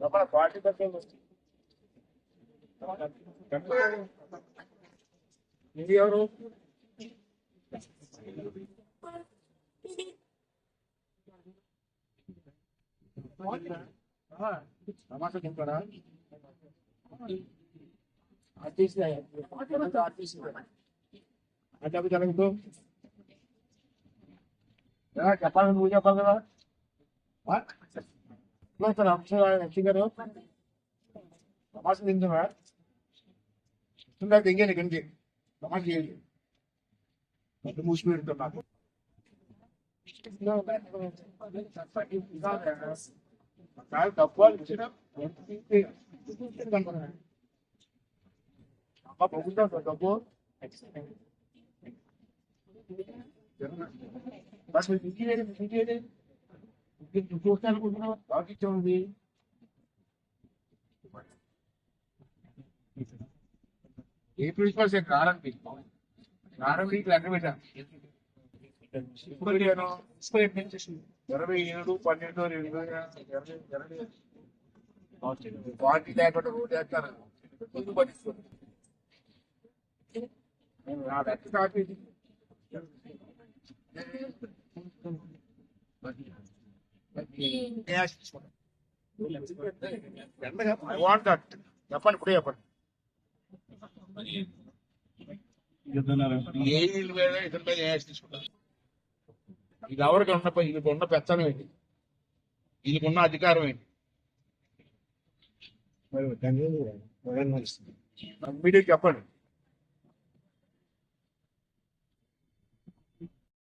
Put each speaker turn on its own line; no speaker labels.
లోపల పార్టీ వస్తుంది. ఇది ఎవరు? తమాషా తింటాడా ఆర్టీసీ ఆర్టీసీ అవి జరగదు చెప్పాలని నువ్వు చెప్పాలి కదా. 너 일단 앞치마에 찍어도 나머지 닌데 말. 근데 이게 이게 근데 나머지 이게. 너무 무시를 또 막. 잘 덮어 주시면 아까 보고서 덮고 बस वीडियो वीडियो చూస్తానుకుంటున్నావు బాగా ఉంది ఏ ప్రిన్సిపల్ సెట్ రారండి రారండి పెట్టాను ఇరవై ఏడు పన్నెండు ఇరవై పార్టీ లేకుండా ఓటు వేస్తాను ముందు పట్టిస్తుంది నా లెక్క కాపీ వాంట్ దట్. చెప్పండి ఇప్పుడే చెప్పండి. ఏ ఇల్లు మీద ఇతని మీద యాక్షన్ తీసుకుంటారు ఇది ఎవరికి ఉన్న ప- వీళ్ళకి ఉన్న పెత్తనం ఏంటి? వీళ్ళకి ఉన్న అధికారం ఏంటి? మీడియా చెప్పండి.